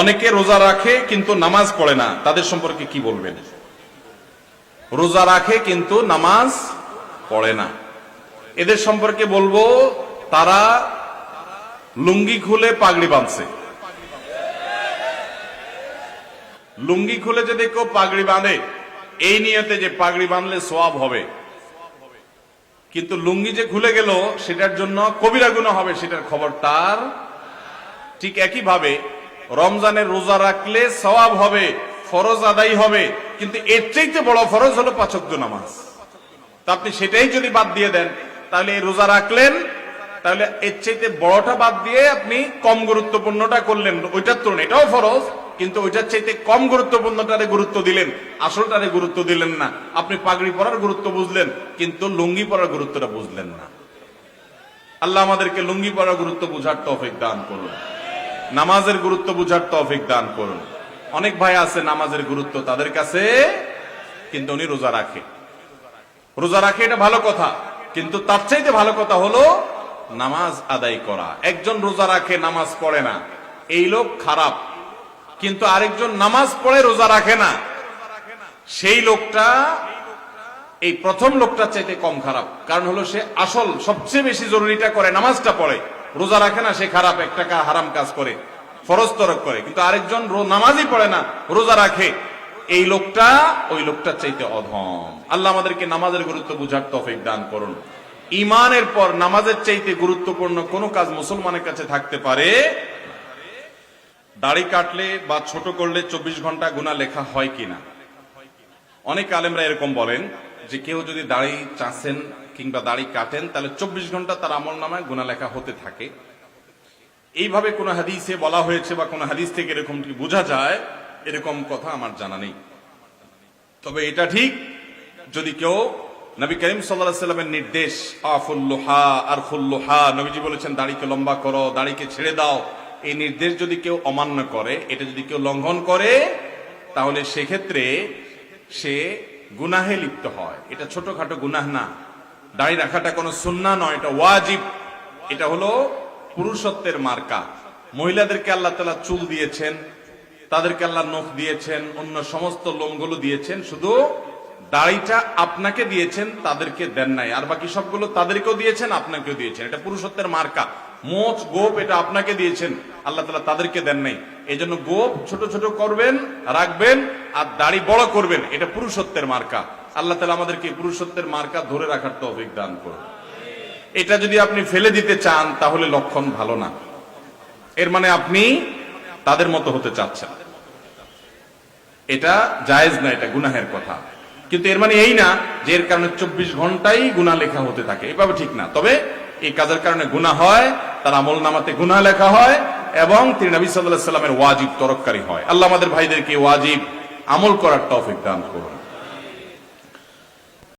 অনেকে রোজা রাখে কিন্তু নামাজ পড়ে না। তাদের সম্পর্কে কি বলবেন? রোজা রাখে কিন্তু নামাজ পড়ে না। এদের সম্পর্কে বলব, তারা লুঙ্গি খুলে পাগড়ি বাঁধছে। লুঙ্গি খুলে যদি কেউ পাগড়ি বাঁধে, এই নিয়তে যে পাগড়ি বাঁধলে সোয়াব হবে। কিন্তু লুঙ্গি যে খুলে গেল, সেটার জন্য কবিরা গুণ হবে, সেটার খবর তার ঠিক একইভাবে রমজানের রোজা রাখলে সওয়াব হবে, ফরজ আদায় হবে, কিন্তু এর চাইতে বড় ফরজ হলো পাচক্য নামাজ। তা আপনি সেটাই যদি বাদ দিয়ে দেন, তাহলে এই রোজা রাখলেন, তাহলে এর চাইতে বড়টা বাদ দিয়ে আপনি কম গুরুত্বপূর্ণটা করলেন। ওইটার তুলনা এটাও ফরজ, কিন্তু ওইটার চাইতে কম গুরুত্বপূর্ণটারে গুরুত্ব দিলেন, আসলটারে গুরুত্ব দিলেন না। আপনি পাগড়ি পরার গুরুত্ব বুঝলেন, কিন্তু লুঙ্গি পরার গুরুত্বটা বুঝলেন না। আল্লাহ আমাদেরকে লুঙ্গি পরার গুরুত্ব বুঝার তৌফিক দান করুন। নামাজের গুরুত্ব বুঝার তৌফিক দান করুন। অনেক ভাই আছে নামাজের গুরুত্ব তাদের কাছে, কিন্তু উনি রোজা রাখে। রোজা রাখে এটা ভালো কথা, কিন্তু তার চাইতে ভালো কথা হলো নামাজ আদায় করা। একজন রোজা রাখে, নামাজ পড়ে না। এই লোক খারাপ, কিন্তু আরেকজন নামাজ পড়ে, রোজা রাখে না। সেই লোকটা, এই প্রথম লোকটার চাইতে কম খারাপ। কারণ হলো সে আসল, সবচেয়ে বেশি জরুরিটা করে নামাজটা পড়ে। রোজা রাখে না, সে খারাপ একটা হারাম কাজ করে, ফরজ তরক করে। কিন্তু আরেকজন নামাজই পড়ে না, রোজা রাখে। এই লোকটা, ওই লোকটার চাইতে অধম। আল্লাহ আমাদেরকে নামাজের গুরুত্ব বুঝার তফিক দান করুন। ইমানের পর নামাজের চাইতে গুরুত্বপূর্ণ কোন কাজ মুসলমানের কাছে থাকতে পারে, দাড়ি কাটলে বা ছোট করলে চব্বিশ ঘণ্টা গুণা লেখা হয় কিনা? অনেক আলেমরা এরকম বলেন যে কেউ যদি দাড়ি চাষেন কিংবা দাড়ি কাটেন, তাহলে চব্বিশ ঘণ্টা তার আমল নামায় গুণা লেখা হতে থাকে। এইভাবে কোন হাদিসে বলা হয়েছে বা কোন হাদিস থেকে এরকম কি বোঝা যায়? এরকম কথা আমার জানা নেই। তবে এটা ঠিক, যদি কেউ নবী করিম সাল্লামের নির্দেশ আফুল্লোহা আর ফুল্লোহা নবীজি বলেছেন, দাড়িকে লম্বা করো, দাড়িকে ছেড়ে দাও। এই নির্দেশ যদি কেউ অমান্য করে, এটা যদি কেউ লঙ্ঘন করে, তাহলে সেক্ষেত্রে সে গুনাহে লিপ্ত হয়। এটা ছোটখাটো গুনাহ না। দাড়ি রাখাটা কোনো সুন্না নয়, এটা ওয়াজিব। এটা হলো পুরুষত্বের মার্কা। মহিলাদেরকে আল্লাহ তালা চুল দিয়েছেন, তাদেরকে আল্লাহ নখ দিয়েছেন, অন্য সমস্ত লোমগুলো দিয়েছেন, শুধু দাড়িটা আপনাকে দিয়েছেন, তাদেরকে দেন নাই। আর বাকি সবগুলো তাদেরকেও দিয়েছেন, আপনাকেও দিয়েছেন। এটা পুরুষত্বের মার্কা। মোচ গোপ এটা আপনাকে দিয়েছেন, আল্লাহ তালা তাদেরকে দেন নাই। এই জন্য গোপ ছোট ছোট করবেন, রাখবেন, আর দাড়ি বড় করবেন, এটা পুরুষত্বের মার্কা। আল্লাহ তালা আমাদেরকে পুরুষত্বের মার্কা ধরে রাখার তো অভিজ্ঞান করুন। এটা যদি আপনি ফেলে দিতে চান, তাহলে লক্ষণ ভালো না। এর মানে আপনি তাদের মতো হতে চাচ্ছেন। এটা জায়েজ না, এটা গুনাহের কথা। কিন্তু এর মানে এই না যে এর কারণে চব্বিশ ঘন্টাই গুনাহ লেখা হতে থাকে। এভাবে ঠিক না। তবে এই কাজের কারণে গুনাহ হয়, তার আমল নামাতে গুনাহ লেখা হয়, এবং তিনি নবী সাল্লাহ সাল্লামের ওয়াজিব তরককারী হয়। আল্লাহ আমাদের ভাইদেরকে ওয়াজিব আমল করার তৌফিক দান করুন।